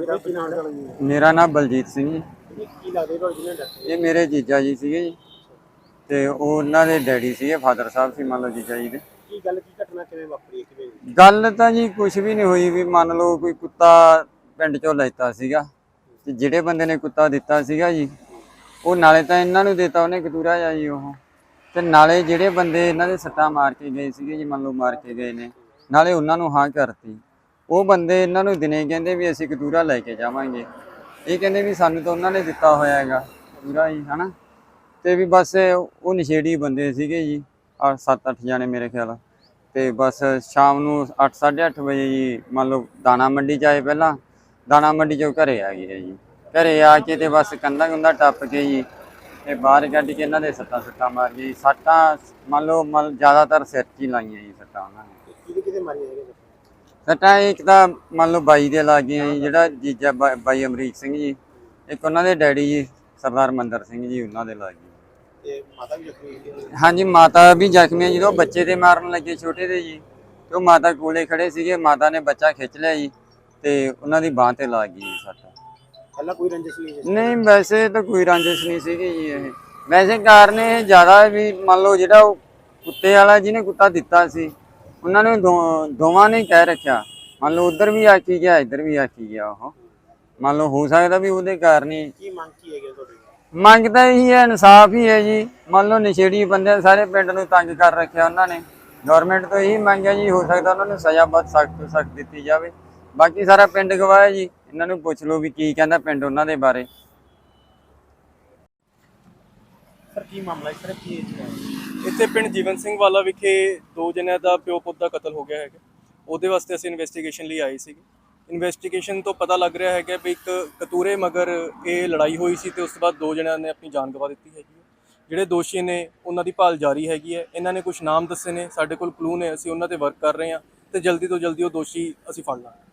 ਮੇਰਾ ਕੀ ਨਾਮ ਹੈ ਜੀ? ਮੇਰਾ ਨਾਮ ਬਲਜੀਤ ਸਿੰਘ ਜੀ। ਇਹ ਕੀ ਲੱਗਦਾ ਤੁਹਾਡੇ ਜਿਹਨੇ ਡਾਕਟਰ ਇਹ ਮੇਰੇ ਜੀਜਾ ਜੀ ਸੀਗੇ ਜੀ। ਤੇ ਉਹ ਉਹਨਾਂ ਦੇ ਡੈਡੀ ਸੀਗੇ ਫਾਦਰ ਸਾਹਿਬ ਸੀ ਮੰਨ ਲਓ ਜੀਜਾ ਜੀ ਦੇ। ਕੀ ਗੱਲ ਕੀ ਘਟਨਾ ਕਿਵੇਂ ਵਾਪਰੀ ਹੈ, ਕਿਵੇਂ ਹੋਈ? ਗੱਲ ਤਾਂ ਜੀ ਕੁਝ ਵੀ ਨਹੀਂ ਹੋਈ ਵੀ ਮੰਨ ਲਓ ਕੋਈ ਕੁੱਤਾ ਪਿੰਡ ਚੋਂ ਲੈਤਾ ਸੀਗਾ। ਤੇ ਜਿਹੜੇ ਬੰਦੇ ਨੇ ਕੁੱਤਾ ਦਿੱਤਾ ਸੀਗਾ ਜੀ ਉਹ ਨਾਲੇ ਤਾਂ ਇਹਨਾਂ ਨੂੰ ਦਿੱਤਾ ਉਹਨੇ ਕਤੂਰਾ ਜਾ ਜੀ ਉਹ। ਤੇ ਨਾਲੇ ਜਿਹੜੇ ਬੰਦੇ ਇਹਨਾਂ ਦੇ ਸੱਟਾਂ ਮਾਰ ਕੇ ਗਏ ਸੀਗੇ ਜੀ ਮੰਨ ਲਓ ਮਾਰ ਕੇ ਗਏ ਨੇ। ਨਾਲੇ ਉਹਨਾਂ ਨੂੰ ਹਾਂ ਕਰਤੀ। ਉਹ ਬੰਦੇ ਇਹਨਾਂ ਨੂੰ ਦਿਨੇ ਕਹਿੰਦੇ ਵੀ ਅਸੀਂ ਕਤੂਰਾ ਲੈ ਕੇ ਜਾਵਾਂਗੇ। ਇਹ ਕਹਿੰਦੇ ਵੀ ਸਾਨੂੰ ਤਾਂ ਉਹਨਾਂ ਨੇ ਦਿੱਤਾ ਹੋਇਆ ਹੈਗਾ, ਕਤੂਰਾ ਜੀ ਹਨਾ? ਤੇ ਵੀ ਬਸ ਉਹ ਨਸ਼ੇੜੀ ਬੰਦੇ ਸੀਗੇ ਜੀ ਆ 7-8 ਜਾਣੇ ਮੇਰੇ ਖਿਆਲ। ਤੇ ਬਸ ਸ਼ਾਮ ਨੂੰ 8-8:30 ਵਜੇ ਜੀ, ਮੰਨ ਲਓ ਦਾਣਾ ਮੰਡੀ ਚ ਆਏ ਪਹਿਲਾਂ, ਦਾਣਾ ਮੰਡੀ ਚੋਂ ਘਰੇ ਆ ਗਏ ਜੀ। ਘਰੇ ਆ ਕੇ ਤੇ ਬਸ ਕੰਧਾ ਕੁੰਧਾ ਟੱਪ ਕੇ ਜੀ ਤੇ ਬਾਹਰ ਕੱਢ ਕੇ ਇਹਨਾਂ ਦੇ ਸੱਟਾਂ ਸੁੱਟਾਂ ਮਾਰ ਜੀ। ਸੱਟਾਂ ਮੰਨ ਲਓ ਮੰਨ ਜ਼ਿਆਦਾਤਰ ਸਿਰ 'ਚ ਹੀ ਲਾਈਆਂ ਜੀ ਸੱਟਾਂ ਉਹਨਾਂ ਨੇ। ਕਿਹਦੇ ਕਿਹਦੇ ਮਾਰੀ ਹੈਗੇ ਸੱਟਾਂ? ਇੱਕ ਤਾਂ ਮੰਨ ਲਓ ਬਾਈ ਦੇ ਲੱਗ ਗਈਆਂ ਜੀ ਜਿਹੜਾ ਜੀਜਾ ਬਾ- ਬਾਈ ਅਮਰੀਕ ਸਿੰਘ ਜੀ। ਇੱਕ ਉਹਨਾਂ ਦੇ ਡੈਡੀ ਜੀ ਸਰਦਾਰ ਮੰਦਰ ਸਿੰਘ ਜੀ ਉਹਨਾਂ ਦੇ ਲੱਗ ਗਈ ਤੇ ਮਾਤਾ ਵੀ ਜ਼ਖਮੀ ਹੈ ਹਾਂਜੀ ਮਾਤਾ ਵੀ ਜ਼ਖਮੀ ਹੈ ਜਦੋਂ ਬੱਚੇ ਦੇ ਮਾਰਨ ਲੱਗੇ ਛੋਟੇ ਦੇ ਜੀ ਤੇ ਉਹ ਮਾਤਾ ਕੋਲੇ ਖੜੇ ਸੀਗੇ ਮਾਤਾ ਨੇ ਬੱਚਾ ਖਿੱਚ ਲਿਆ ਜੀ ਤੇ ਉਹਨਾਂ ਦੀ ਬਾਹ ਤੇ ਲੱਗ ਗਈ ਜੀ ਸੱਟ। ਪਹਿਲਾਂ ਕੋਈ ਰੰਜਿਸ਼ ਨਹੀਂ ਸੀ ਨਹੀਂ ਵੈਸੇ ਤਾਂ ਕੋਈ ਰੰਜਿਸ਼ ਨਹੀਂ ਸੀਗੀ ਜੀ ਇਹ। ਵੈਸੇ ਕਾਰਨ ਇਹ ਜ਼ਿਆਦਾ ਵੀ ਮੰਨ ਲਓ ਜਿਹੜਾ ਉਹ ਕੁੱਤੇ ਵਾਲਾ ਜਿਹਨੇ ਕੁੱਤਾ ਦਿੱਤਾ ਸੀ ਉਹਨਾਂ ਨੇ ਦੋ- ਦੋਵਾਂ ਨੇ ਕਹਿ ਰੱਖਿਆ। ਮੰਨ ਲਓ ਉਧਰ ਵੀ ਆਖੀ ਗਿਆ ਇੱਧਰ ਵੀ ਆਖੀ ਗਿਆ ਉਹ। ਮੰਨ ਲਓ ਹੋ ਸਕਦਾ ਵੀ ਉਹਦੇ ਕਾਰਨ ਹੀ। ਕੀ ਮੰਗ ਕੀ ਹੈਗੀ ਤੁਹਾਡੀ? ਮੰਗ ਤਾਂ ਇਹੀ ਹੈ ਇਨਸਾਫ ਹੀ ਹੈ ਜੀ। ਮੰਨ ਲਓ ਨਸ਼ੇੜੀ ਬੰਦੇ ਸਾਰੇ ਪਿੰਡ ਨੂੰ ਤੰਗ ਕਰ ਰੱਖਿਆ ਉਹਨਾਂ ਨੇ। ਗਵਰਨਮੈਂਟ ਤੋਂ ਇਹੀ ਮੰਗ ਹੈ ਜੀ ਹੋ ਸਕਦਾ ਉਹਨਾਂ ਨੂੰ ਸਜ਼ਾ ਬਹੁਤ ਸਖਤ ਤੋਂ ਸਖਤ ਦਿੱਤੀ ਜਾਵੇ। ਬਾਕੀ ਸਾਰਾ ਪਿੰਡ ਗਵਾਹ ਹੈ ਜੀ। ਇਹਨਾਂ ਨੂੰ ਪੁੱਛ ਲਓ ਵੀ ਕੀ ਕਹਿੰਦਾ ਪਿੰਡ ਉਹਨਾਂ ਦੇ ਬਾਰੇ। ਸਰ, ਕੀ ਮਾਮਲਾ ਹੈ? ਸਰ, ਕੀ ਇੱਥੇ ਪਿੰਡ ਜੀਵਨ ਸਿੰਘ ਵਾਲਾ ਵਿਖੇ ਦੋ ਜਣਿਆਂ ਦਾ ਪਿਓ ਪੁੱਤ ਦਾ ਕਤਲ ਹੋ ਗਿਆ ਹੈਗਾ। ਉਹਦੇ ਵਾਸਤੇ ਅਸੀਂ ਇਨਵੈਸਟੀਗੇਸ਼ਨ ਲਈ ਆਏ ਸੀਗੇ। ਇਨਵੈਸਟੀਗੇਸ਼ਨ ਤੋਂ ਪਤਾ ਲੱਗ ਰਿਹਾ ਹੈਗਾ ਵੀ ਇੱਕ ਕਤੂਰੇ ਮਗਰ ਇਹ ਲੜਾਈ ਹੋਈ ਸੀ ਤੇ ਉਸ ਤੋਂ ਬਾਅਦ ਦੋ ਜਣਿਆਂ ਨੇ ਆਪਣੀ ਜਾਨ ਗਵਾ ਦਿੱਤੀ ਹੈਗੀ ਹੈ। ਜਿਹੜੇ ਦੋਸ਼ੀ ਨੇ, ਉਹਨਾਂ ਦੀ ਭਾਲ ਜਾਰੀ ਹੈਗੀ ਹੈ। ਇਹਨਾਂ ਨੇ ਕੁਝ ਨਾਮ ਦੱਸੇ ਨੇ, ਸਾਡੇ ਕੋਲ ਕਲੂ ਨੇ, ਅਸੀਂ ਉਹਨਾਂ ਤੇ ਵਰਕ ਕਰ ਰਹੇ ਹਾਂ ਤੇ ਜਲਦੀ ਤੋਂ ਜਲਦੀ ਉਹ ਦੋਸ਼ੀ ਅਸੀਂ ਫੜ ਲਾਂਗੇ।